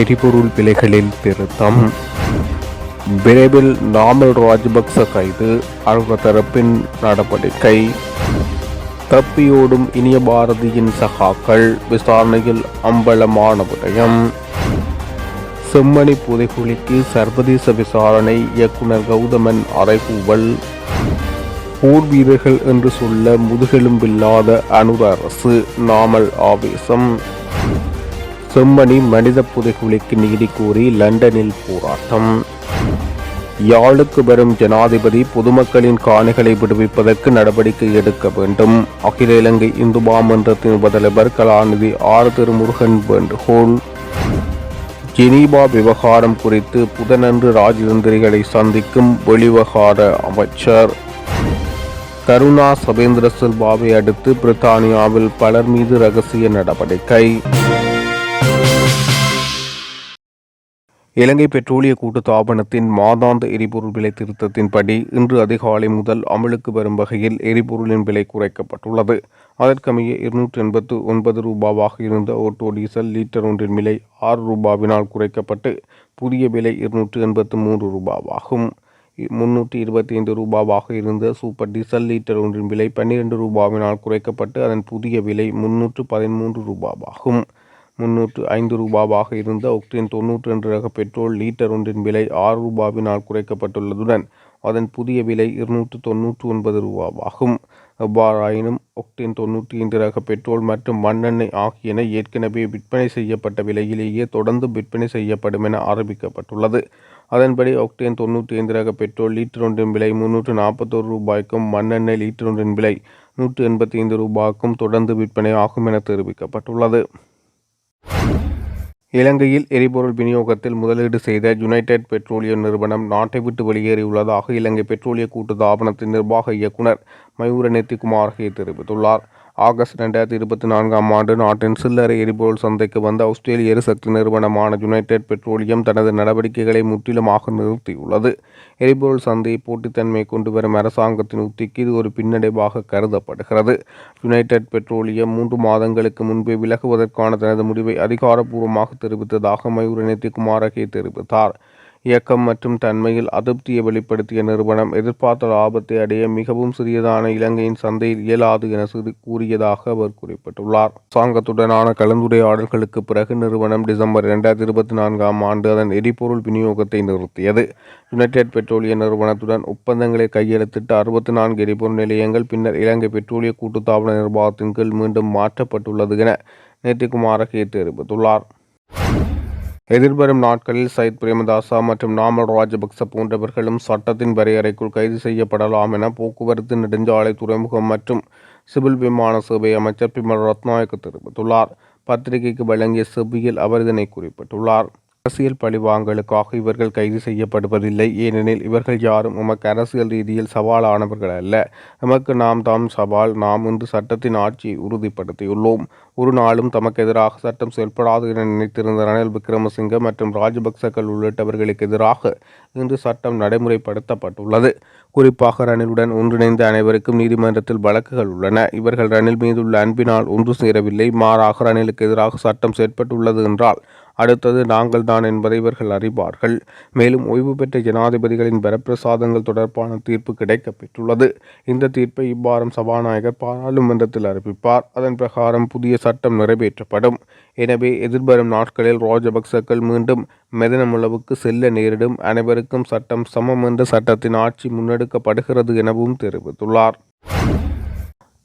எரிபொருள் விலைகளில் திருத்தம். விரைவில் நாமல் ராஜபக்ச கைது அவங்க தரப்பின் நடவடிக்கை. தப்பியோடும் இனிய பாரதியின் சகாக்கள் விசாரணையில் அம்பலமான விடயம். செம்மணி புதைகுழிக்கு சர்வதேச விசாரணை இயக்குனர் கௌதமன் அறைகூவல். போர் வீரர்கள் என்று சொல்ல முதுகெலும்பில்லாத அனுர அரசு நாமல் ஆவேசம். செம்மணி மனித புதைகுழிக்கு நீதி கோரி லண்டனில் போராட்டம். யாழுக்கு வரும் ஜனாதிபதி பொதுமக்களின் காணிகளை விடுவிப்பதற்கு நடவடிக்கை எடுக்க வேண்டும். அகில இலங்கை இந்து மாமன்றத்தின் உபதலைவர் கலாநிதி ஆர் திருமுருகன் வேண்டுகோள். ஜெனீவா விவகாரம் குறித்து புதனன்று ராஜதந்திரிகளை சந்திக்கும் வெளிவகார அமைச்சர். கருணா சபேந்திர சில்வாவை அடுத்து பிரித்தானியாவில் பலர் மீது ரகசிய நடவடிக்கை. இலங்கை பெட்ரோலிய கூட்டுத்தாபனத்தின் மாதாந்த எரிபொருள் விலை திருத்தத்தின்படி இன்று அதிகாலை முதல் அமலுக்கு வரும் வகையில் எரிபொருளின் விலை குறைக்கப்பட்டுள்ளது. அதற்கமைய இருநூற்றி எண்பத்து ஒன்பது ரூபாவாக இருந்த ஓட்டோ டீசல் லீட்டர் ஒன்றின் விலை ஆறு ரூபாவினால் குறைக்கப்பட்டு புதிய விலை இருநூற்று எண்பத்து மூன்று ரூபாவாகும். முன்னூற்றி இருபத்தி ஐந்து ரூபாவாக இருந்த சூப்பர் டீசல் லீட்டர் ஒன்றின் விலை பன்னிரண்டு ரூபாவினால் குறைக்கப்பட்டு அதன் புதிய விலை முன்னூற்று பதிமூன்று ரூபாவாகும். முன்னூற்று ஐந்து ரூபாவாக இருந்த ஒக்டேன் தொன்னூற்றி ரெண்டு ரக பெட்ரோல் லீட்டர் ஒன்றின் விலை ஆறு ரூபாவினால் குறைக்கப்பட்டுள்ளதுடன் அதன் புதிய விலை இருநூற்று தொன்னூற்று ஒன்பது ரூபாவாகும். எவ்வாறாயினும் ஒக்டேன் தொன்னூற்றி ஐந்து ரக பெட்ரோல் மற்றும் மண்ணெண்ணெய் ஆகியன ஏற்கனவே விற்பனை செய்யப்பட்ட விலையிலேயே தொடர்ந்து விற்பனை செய்யப்படும் என அறிவிக்கப்பட்டுள்ளது. அதன்படி ஒக்டேன் தொன்னூற்றி ஐந்து ரக பெட்ரோல் லீட்டர் ஒன்றின் விலை முன்னூற்று நாற்பத்தோரு ரூபாய்க்கும் மண்ணெண்ணெய் லீட்டர் ஒன்றின் விலை நூற்று எண்பத்தி ஐந்து ரூபாய்க்கும் தொடர்ந்து விற்பனை ஆகும் என தெரிவிக்கப்பட்டுள்ளது. இலங்கையில் எரிபொருள் விநியோகத்தில் முதலீடு செய்த யுனைடெட் பெட்ரோலியம் நிறுவனம் நாட்டை விட்டு வெளியேறியுள்ளதாக இலங்கை பெட்ரோலிய கூட்டு தாபனத்தின் நிர்வாக இயக்குனர் மயூர நெத்திகுமாரகே தெரிவித்துள்ளார். ஆகஸ்ட் ரெண்டாயிரத்தி இருபத்தி நான்காம் ஆண்டு நாட்டின் சில்லறை எரிபொருள் சந்தைக்கு வந்த ஆஸ்திரேலிய எரிசக்தி நிறுவனமான யுனைடெட் பெட்ரோலியம் தனது நடவடிக்கைகளை முற்றிலுமாக நிறுத்தியுள்ளது. எரிபொருள் சந்தையை போட்டித்தன்மை கொண்டு வரும் அரசாங்கத்தின் உத்திக்கு இது ஒரு பின்னடைவாக கருதப்படுகிறது. யுனைடெட் பெட்ரோலியம் மூன்று மாதங்களுக்கு முன்பே விலகுவதற்கான தனது முடிவை அதிகாரப்பூர்வமாக தெரிவித்ததாக மயூர குமாரகே தெரிவித்தார். இயக்கம் மற்றும் தன்மையில் அதிருப்தியை வெளிப்படுத்திய நிறுவனம் எதிர்பார்த்த லாபத்தை அடைய மிகவும் சிறியதான இலங்கையின் சந்தையில் இயலாது என கூறியதாக அவர் குறிப்பிட்டுள்ளார். அரசாங்கத்துடனான கலந்துரையாடல்களுக்கு பிறகு நிறுவனம் டிசம்பர் இரண்டாயிரத்தி இருபத்தி நான்காம் ஆண்டு அதன் எரிபொருள் விநியோகத்தை நிறுத்தியது. யுனைடெட் பெட்ரோலிய நிறுவனத்துடன் ஒப்பந்தங்களை கையெழுத்திட்டு அறுபத்தி நான்கு எரிபொருள் நிலையங்கள் பின்னர் இலங்கை பெட்ரோலிய கூட்டுத்தாபன நிர்வாகத்தின் கீழ் மீண்டும் மாற்றப்பட்டுள்ளது என நேற்றுக்குமாரகே தெரிவித்துள்ளார். எதிர்வரும் நாட்களில் சயித் பிரேமதாசா மற்றும் நாமல் ராஜபக்ச போன்றவர்களும் சட்டத்தின் வரையறைக்குள் கைது செய்யப்படலாம் என போக்குவரத்து நெடுஞ்சாலை துறைமுகம் மற்றும் சிவில் விமான சேவை அமைச்சர் பிமல் ரத்நாயக்கு தெரிவித்துள்ளார். பத்திரிகைக்கு வழங்கிய செவ்வியில் அவர் இதனை குறிப்பிட்டுள்ளார். அரசியல் பழிவாங்கலுக்காக இவர்கள் கைது செய்யப்படுவதில்லை. ஏனெனில் இவர்கள் யாரும் உமக்கு அரசியல் ரீதியில் சவாலானவர்கள் அல்ல. எமக்கு நாம் தாம் சவால் நாம் இன்று சட்டத்தின் ஆட்சியை உறுதிப்படுத்தியுள்ளோம். ஒரு நாளும் தமக்கு எதிராக சட்டம் செயல்படாது என நினைத்திருந்த ரணில் விக்ரமசிங்க மற்றும் ராஜபக்சக்கள் உள்ளிட்டவர்களுக்கு எதிராக இன்று சட்டம் நடைமுறைப்படுத்தப்பட்டுள்ளது. குறிப்பாக ரணிலுடன் ஒன்றிணைந்த அனைவருக்கும் நீதிமன்றத்தில் வழக்குகள் உள்ளன. இவர்கள் ரணில் மீதுள்ள அன்பினால் ஒன்று சேரவில்லை. மாறாக ரணிலுக்கு எதிராக சட்டம் செயற்பட்டுள்ளது என்றால் அடுத்தது நாங்கள் தான் என்பதை இவர்கள் அறிவார்கள். மேலும் ஓய்வு பெற்ற ஜனாதிபதிகளின் வரப்பிரசாதங்கள் தொடர்பான தீர்ப்பு கிடைக்கப்பெற்றுள்ளது. இந்த தீர்ப்பை இவ்வாரம் சபாநாயகர் பாராளுமன்றத்தில் அறிவிப்பார். அதன் பிரகாரம் புதிய சட்டம் நிறைவேற்றப்படும். எனவே எதிர்வரும் நாட்களில் ராஜபக்சக்கள் மீண்டும் மெதனமுளவுக்கு செல்ல நேரிடும். அனைவருக்கும் சட்டம் சமம் என்ற சட்டத்தின் ஆட்சி முன்னெடுக்கப்படுகிறது எனவும் தெரிவித்துள்ளார்.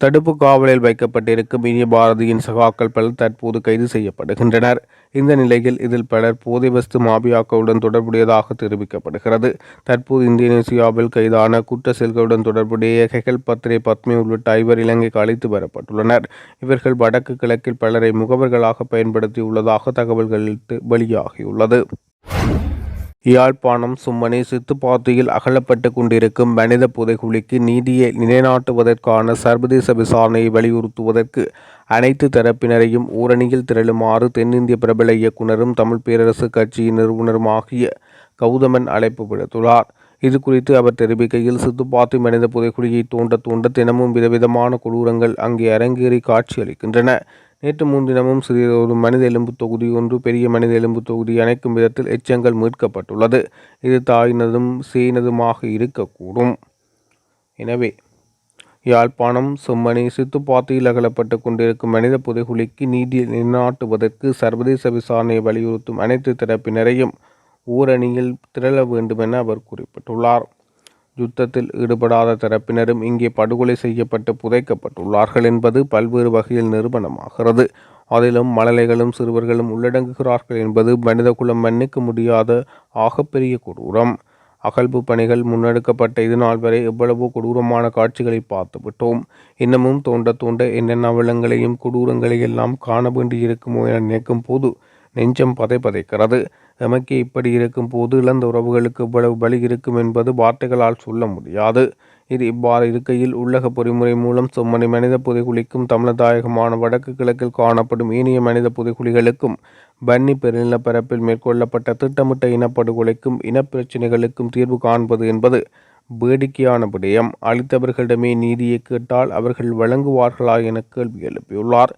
தடுப்பு காவலில் வைக்கப்பட்டிருக்கும் இனிய பாரதியின் சகாக்கள் பலர் தற்போது கைது செய்யப்படுகின்றனர். இந்த நிலையில் இதில் பலர் போதை வஸ்து மாபியாக்களுடன் தொடர்புடையதாக தெரிவிக்கப்படுகிறது. தற்போது இந்தோனேசியாவில் கைதான குற்ற செயல்களுடன் தொடர்புடைய ஹெகல் பத்ரே பத்மி உள்ளிட்ட ஐவர் இலங்கைக்கு அழைத்து வரப்பட்டுள்ளனர். இவர்கள் வடக்கு கிழக்கில் பலரை முகவர்களாக பயன்படுத்தியுள்ளதாக தகவல்கள் வெளியாகியுள்ளது. யாழ்ப்பாணம் சும்மனி சித்துப்பாத்தியில் அகலப்பட்டு கொண்டிருக்கும் மனித புதைகுழிக்கு நீதியை நிலைநாட்டுவதற்கான சர்வதேச விசாரணையை வலியுறுத்துவதற்கு அனைத்து தரப்பினரையும் ஊரணியில் திரளுமாறு தென்னிந்திய பிரபல இயக்குனரும் தமிழ் பேரரசு கட்சியின் நிறுவனருமாகிய கௌதமன் அழைப்பு விடுத்துள்ளார். இது குறித்து அவர் தெரிவிக்கையில் சித்துப்பாத்தி மனித புதைக்குழியை தோண்ட தோண்ட தினமும் விதவிதமான கொடூரங்கள் அங்கே அரங்கேறி காட்சியளிக்கின்றன. நேற்று முன்தினமும் சிறியதொரு மனித எலும்பு தொகுதி ஒன்று பெரிய மனித எலும்பு தொகுதி அணைக்கும் விதத்தில் எச்சங்கள் மீட்கப்பட்டுள்ளது. இது தாயினதும் சீனதுமாக இருக்கக்கூடும். எனவே யாழ்ப்பாணம் செம்மணி சித்துப்பாத்தியில் அகலப்பட்டு கொண்டிருக்கும் மனித புதைகுழிக்கு நீதி நிலைநாட்டுவதற்கு சர்வதேச விசாரணையை வலியுறுத்தும் அனைத்து தரப்பினரையும் ஊரணியில் திரள வேண்டும் என அவர் குறிப்பிட்டுள்ளார். யுத்தத்தில் ஈடுபடாத தரப்பினரும் இங்கே படுகொலை செய்யப்பட்டு புதைக்கப்பட்டுள்ளார்கள் என்பது பல்வேறு வகையில் நிரூபணமாகிறது. அதிலும் மழலைகளும் சிறுவர்களும் உள்ளடங்குகிறார்கள் என்பது மனிதகுலம் மன்னிக்க முடியாத ஆகப்பெரிய கொடூரம். அகழ்வு பணிகள் முன்னெடுக்கப்பட்ட இது நாள் வரை எவ்வளவோ கொடூரமான காட்சிகளை பார்த்துவிட்டோம். இன்னமும் தோண்ட தோண்ட என்னென்ன அவலங்களையும் கொடூரங்களை எல்லாம் காண வேண்டியிருக்குமோ என நினைக்கும் போது நெஞ்சம் பதை பதைக்கிறது. எமக்கு இப்படி இருக்கும் போது இழந்த உறவுகளுக்கு இவ்வளவு பலி இருக்கும் என்பது வார்த்தைகளால் சொல்ல முடியாது. இது இவ்வாறு இருக்கையில் உள்ளக பொறிமுறை மூலம் செம்மணி மனித புதைகுழிக்கும் தமிழதாயகமான வடக்கு கிழக்கில் காணப்படும் ஏனைய மனித புதைகுழிகளுக்கும் பன்னி பெருநிலப்பரப்பில் மேற்கொள்ளப்பட்ட திட்டமிட்ட இனப்படுகொலைக்கும் இனப்பிரச்சினைகளுக்கும் தீர்வு காண்பது என்பது வேடிக்கையான விடயம். அளித்தவர்களிடமே நீதியை கேட்டால் அவர்கள் வழங்குவார்களா என கேள்வி எழுப்பியுள்ளார்.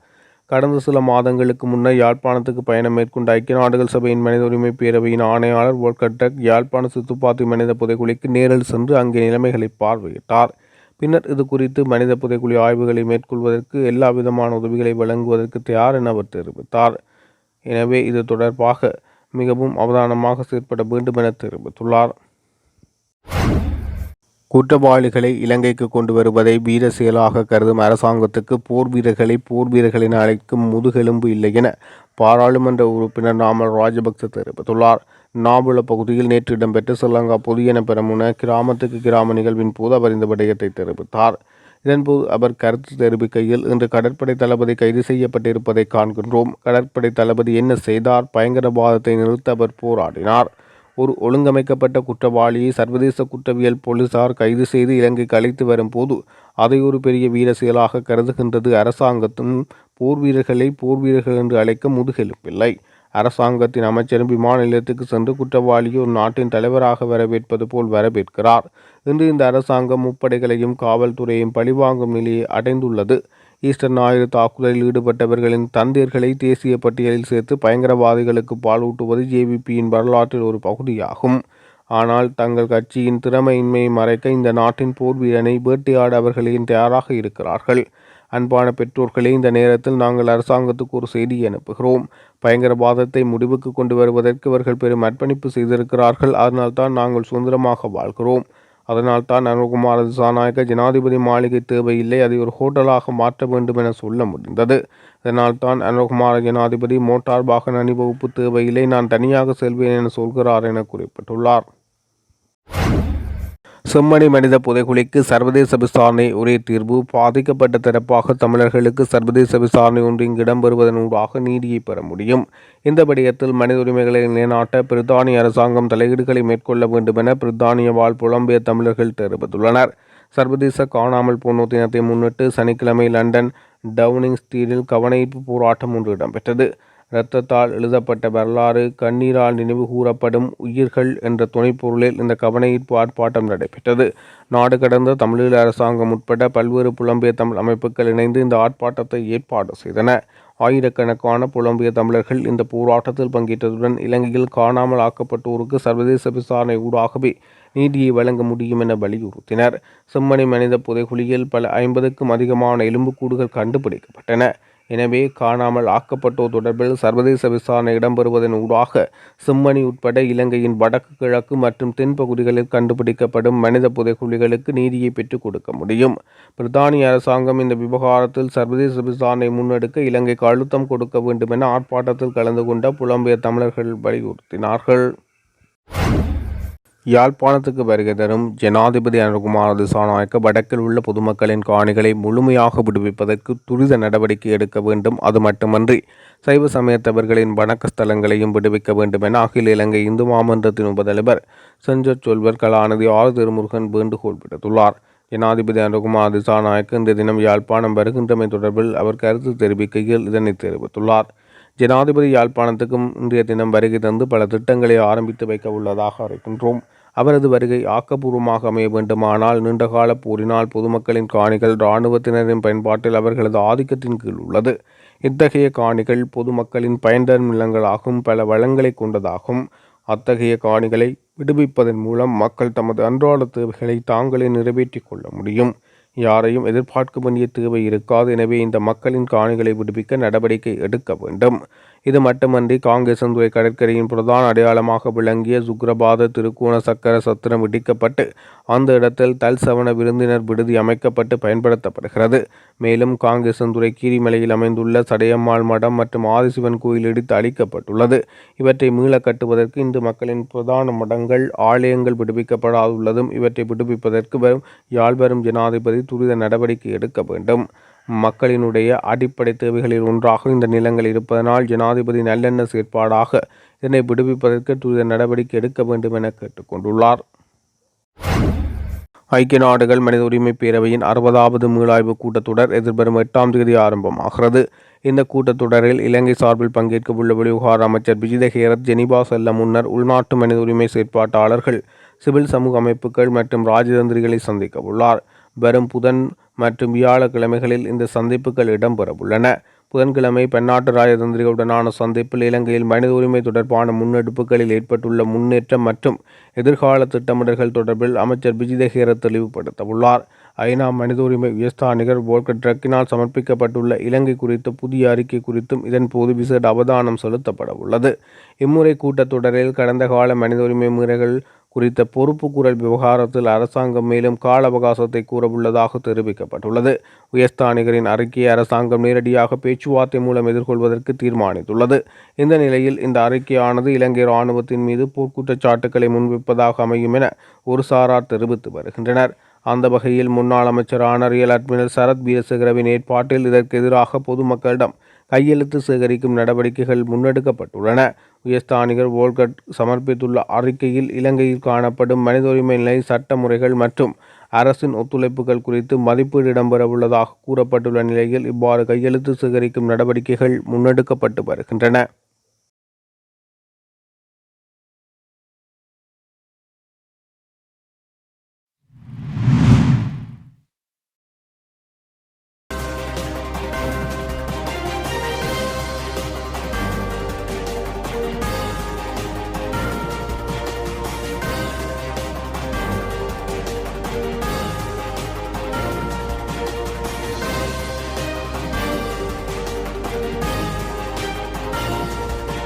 கடந்த சில மாதங்களுக்கு முன்னர் யாழ்ப்பாணத்துக்கு பயணம் மேற்கொண்ட ஐக்கிய நாடுகள் சபையின் மனித உரிமை பேரவையின் ஆணையாளர் ஓல்கட்டக் யாழ்ப்பாண சுத்துப்பாத்தி மனித புதைக்குழிக்கு நேரில் சென்று அங்கே நிலைமைகளை பார்வையிட்டார். பின்னர் இது குறித்து மனித புதைக்குழி ஆய்வுகளை மேற்கொள்வதற்கு எல்லா விதமான உதவிகளை வழங்குவதற்கு தயார் என அவர் தெரிவித்தார். எனவே இது தொடர்பாக மிகவும் அவதானமாக செயற்பட வேண்டும் என தெரிவித்துள்ளார். குற்றவாளிகளை இலங்கைக்கு கொண்டு வருவதை வீர செயலாக கருதும் அரசாங்கத்துக்கு போர் வீரர்களை போர் வீரர்கள் என அழைக்கும் முதுகெலும்பு இல்லை என பாராளுமன்ற உறுப்பினர் நாமல் ராஜபக்ச தெரிவித்துள்ளார். நாவல பகுதியில் நேற்று இடம்பெற்ற ஸ்ரீலங்கா பொதியன பெறமுன கிராமத்துக்கு கிராம நிகழ்வின் போது அவர் இந்த விடயத்தை தெரிவித்தார். இதன்போது அவர் கருத்து தெரிவிக்கையில் இன்று கடற்படை தளபதி கைது செய்யப்பட்டிருப்பதை காண்கின்றோம். கடற்படை தளபதி என்ன செய்தார்? பயங்கரவாதத்தை நிறுத்த அவர் போராடினார். ஒரு ஒழுங்கமைக்கப்பட்ட குற்றவாளியை சர்வதேச குற்றவியல் போலீசார் கைது செய்து இலங்கைக்கு அழைத்து வரும்போது அதை ஒரு பெரிய வீர செயலாக கருதுகின்றது. அரசாங்கத்தும் போர் வீரர்களை போர் வீரர்கள் என்று அழைக்க முதுகெலும்பில்லை. அரசாங்கத்தின் அமைச்சரும் விமான நிலையத்துக்கு சென்று குற்றவாளியை ஒரு நாட்டின் தலைவராக வரவேற்பது போல் வரவேற்கிறார். இன்று இந்த அரசாங்கம் முப்படைகளையும் காவல்துறையையும் பழிவாங்கும் நிலையை அடைந்துள்ளது. ஈஸ்டர் ஞாயிறு தாக்குதலில் ஈடுபட்டவர்களின் தந்தையர்களை தேசிய பட்டியலில் சேர்த்து பயங்கரவாதிகளுக்கு பாலூட்டுவது ஜேவிபியின் வரலாற்றில் ஒரு பகுதியாகும். ஆனால் தங்கள் கட்சியின் திறமையின்மையை மறைக்க இந்த நாட்டின் போர் வீரனை வேட்டையாட அவர்களையும் தயாராக இருக்கிறார்கள். அன்பான பெற்றோர்களே இந்த நேரத்தில் நாங்கள் அரசாங்கத்துக்கு ஒரு செய்தி அனுப்புகிறோம். பயங்கரவாதத்தை முடிவுக்கு கொண்டு வருவதற்கு இவர்கள் பெரும் அர்ப்பணிப்பு செய்திருக்கிறார்கள். அதனால்தான் நாங்கள் சுதந்திரமாக வாழ்கிறோம். அதனால் தான் அனுகுமார திசாநாயக்க ஜனாதிபதி மாளிகை தேவையில்லை அதை ஒரு ஹோட்டலாக மாற்ற வேண்டும் என சொல்ல முடிந்தது. அதனால் தான் அனுகுமார ஜனாதிபதி மோட்டார் வாகன அணிவகுப்பு தேவையில்லை நான் தனியாக செல்வேன் என சொல்கிறார் என குறிப்பிட்டுள்ளார். செம்மணி மனித புதைகுழிக்கு சர்வதேச விசாரணை ஒரே தீர்வு. பாதிக்கப்பட்ட தரப்பாக தமிழர்களுக்கு சர்வதேச விசாரணை ஒன்று இங்கு இடம்பெறுவதனூடாக நீதியை பெற முடியும். இந்த விடயத்தில் மனித உரிமைகளை நிலைநாட்ட பிரித்தானிய அரசாங்கம் தலையீடுகளை மேற்கொள்ள வேண்டும் என பிரித்தானிய வாழ் புலம்பெயர் தமிழர்கள் தெரிவித்துள்ளனர். சர்வதேச காணாமல் போனோர் தினத்தை முன்னிட்டு சனிக்கிழமை லண்டன் டவுனிங் ஸ்ட்ரீட்டில் கவனஈர்ப்பு போராட்டம் ஒன்று இடம்பெற்றது. இரத்தத்தால் எழுதப்பட்ட வரலாறு கண்ணீரால் நினைவு கூறப்படும் உயிர்கள் என்ற துணைப்பொருளில் இந்த கவனஈர்ப்பு ஆர்ப்பாட்டம் நடைபெற்றது. நாடு கடந்த தமிழீழ அரசாங்கம் உட்பட பல்வேறு புலம்பெயர் தமிழ் அமைப்புகள் இணைந்து இந்த ஆர்ப்பாட்டத்தை ஏற்பாடு செய்தன. ஆயிரக்கணக்கான புலம்பெயர் தமிழர்கள் இந்த போராட்டத்தில் பங்கேற்றதுடன் இலங்கையில் காணாமல் ஆக்கப்பட்டோருக்கு சர்வதேச விசாரணை ஊடாகவே நீதியை வழங்க முடியும் என வலியுறுத்தினர். செம்மணி மனித புதைகுழியில் பல ஐம்பதுக்கும் அதிகமான எலும்புக்கூடுகள் கண்டுபிடிக்கப்பட்டன. எனவே காணாமல் ஆக்கப்பட்டோர் தொடர்பில் சர்வதேச விசாரணை இடம்பெறுவதன் ஊடாக சிம்மணி உட்பட இலங்கையின் வடக்கு கிழக்கு மற்றும் தென்பகுதிகளில் கண்டுபிடிக்கப்படும் மனித புதைக்குழிகளுக்கு நீதியை பெற்றுக் கொடுக்க முடியும். பிரித்தானிய அரசாங்கம் இந்த விவகாரத்தில் சர்வதேச விசாரணை முன்னெடுக்க இலங்கைக்கு அழுத்தம் கொடுக்க வேண்டும் என ஆர்ப்பாட்டத்தில் கலந்து கொண்ட புலம்பெயர் தமிழர்கள் வலியுறுத்தினார்கள். யாழ்ப்பாணத்துக்கு வருகை தரும் ஜனாதிபதி அனுகுமார திசாநாயக்க வடக்கில் உள்ள பொதுமக்களின் காணிகளை முழுமையாக விடுவிப்பதற்கு துரித நடவடிக்கை எடுக்க வேண்டும். அது மட்டுமன்றி சைவ சமயத்தவர்களின் வணக்க ஸ்தலங்களையும் விடுவிக்க வேண்டும் என அகில இலங்கை இந்து மாமன்றத்தின் உபதலைவர் செஞ்சர் சொல்வர் கலாநிதி ஆறு திருமுருகன் வேண்டுகோள் விடுத்துள்ளார். ஜனாதிபதி அனுகுமார் திசாநாயக்க இந்த தினம் யாழ்ப்பாணம் வருகின்றமை தொடர்பில் அவர் கருத்து தெரிவிக்கையில் இதனை தெரிவித்துள்ளார். ஜனாதிபதி யாழ்ப்பாணத்துக்கும் இன்றைய தினம் வருகை தந்து பல திட்டங்களை ஆரம்பித்து வைக்க உள்ளதாக அறிகின்றோம் அவரது வருகை ஆக்கப்பூர்வமாக அமைய வேண்டுமானால் நீண்டகால போரினால் பொதுமக்களின் காணிகள் இராணுவத்தினரின் பயன்பாட்டில் அவர்களது ஆதிக்கத்தின் கீழ் உள்ளது. இத்தகைய காணிகள் பொதுமக்களின் பயன்தரும் நிலங்களாகும் பல வளங்களை கொண்டதாகும். அத்தகைய காணிகளை விடுவிப்பதன் மூலம் மக்கள் தமது அன்றாட தேவைகளை தாங்களே நிறைவேற்றிக் கொள்ள முடியும். யாரையும் எதிர்பார்க்க வேண்டிய தேவை இருக்காது. எனவே இந்த மக்களின் காணிகளை விடுவிக்க நடவடிக்கை எடுக்க வேண்டும். இது மட்டுமன்றி காங்கேசந்துறை கடற்கரையின் பிரதான அடையாளமாக விளங்கிய சுக்ரபாத திருக்கோண சக்கர சத்திரம் இடிக்கப்பட்டு அந்த இடத்தில் தல்சவன விருந்தினர் விடுதி அமைக்கப்பட்டு பயன்படுத்தப்படுகிறது. மேலும் காங்கேசந்துறை கீரிமலையில் அமைந்துள்ள சடையம்மாள் மடம் மற்றும் ஆதிசிவன் கோயில் இடித்து அளிக்கப்பட்டுள்ளது இவற்றை மீள கட்டுவதற்கு இந்து மக்களின் பிரதான மடங்கள் ஆலயங்கள் விடுவிக்கப்படாதுள்ளதும் இவற்றை விடுவிப்பதற்கு வரும் யாழ்வரும் ஜனாதிபதி துரித நடவடிக்கை எடுக்க வேண்டும். மக்களினுடைய அடிப்படை தேவைகளில் ஒன்றாக இந்த நிலங்கள் இருப்பதனால் ஜனாதிபதி நல்லெண்ண செயற்பாடாக இதனை விடுவிப்பதற்கு துரித நடவடிக்கை எடுக்க வேண்டும் என கேட்டுக்கொண்டுள்ளார். ஐக்கிய நாடுகள் மனித உரிமை பேரவையின் அறுபதாவது மீளாய்வு கூட்டத்தொடர் எதிர்வரும் எட்டாம் தேதி ஆரம்பமாகிறது. இந்த கூட்டத்தொடரில் இலங்கை சார்பில் பங்கேற்க உள்ள வெளிவிவகார அமைச்சர் விஜித ஹேரத் ஜெனிபா செல்ல முன்னர் உள்நாட்டு மனித உரிமை செயற்பாட்டாளர்கள் சிவில் சமூக அமைப்புகள் மற்றும் ராஜதந்திரிகளை சந்திக்க உள்ளார் வரும் புதன் மற்றும் வியாழக்கிழமைகளில் இந்த சந்திப்புகள் இடம்பெறவுள்ளன. புதன்கிழமை பன்னாட்டு ராஜதந்திரிகளுடனான சந்திப்பில் இலங்கையில் மனித உரிமை தொடர்பான முன்னெடுப்புகளில் ஏற்பட்டுள்ள முன்னேற்றம் மற்றும் எதிர்கால திட்டமிடல்கள் தொடர்பில் அமைச்சர் விஜிதஹேர தெளிவுபடுத்தவுள்ளார். ஐநா மனித உரிமை உயர்ஸ்தானிகர் போல்கர் ட்ரக்கினால் சமர்ப்பிக்கப்பட்டுள்ள இலங்கை குறித்த புதிய அறிக்கை குறித்தும் இதன் போது விசேட அவதானம் செலுத்தப்பட உள்ளது இம்முறை கூட்டத்தொடரில் கடந்த கால மனித உரிமை முறைகள் குறித்த பொறுப்புக்கூறல் விவகாரத்தில் அரசாங்கம் மேலும் கால அவகாசத்தை கூறவுள்ளதாக தெரிவிக்கப்பட்டுள்ளது. உயர்ஸ்தானிகரின் அறிக்கையை அரசாங்கம் நேரடியாக பேச்சுவார்த்தை மூலம் எதிர்கொள்வதற்கு தீர்மானித்துள்ளது. இந்த நிலையில் இந்த அறிக்கையானது இலங்கை இராணுவத்தின் மீது போர்க்குற்றச்சாட்டுக்களை முன்வைப்பதாக அமையும் என ஒரு சாரார் தெரிவித்து வருகின்றனர். அந்த வகையில் முன்னாள் அமைச்சரான ரியல் அட்மிரல் சரத் வீரசேகரவின் ஏற்பாட்டில் இதற்கு எதிராக பொதுமக்களிடம் கையெழுத்து சேகரிக்கும் நடவடிக்கைகள் முன்னெடுக்கப்பட்டுள்ளன. உயர்ஸ்தானிகர் வோல்கட் சமர்ப்பித்துள்ள அறிக்கையில் இலங்கையில் காணப்படும் மனித உரிமை நிலை சட்ட முறைகள் மற்றும் அரசின் ஒத்துழைப்புகள் குறித்து மதிப்பீடு இடம்பெறவுள்ளதாக கூறப்பட்டுள்ள நிலையில் இவ்வாறு கையெழுத்து சேகரிக்கும் நடவடிக்கைகள் முன்னெடுக்கப்பட்டு வருகின்றன.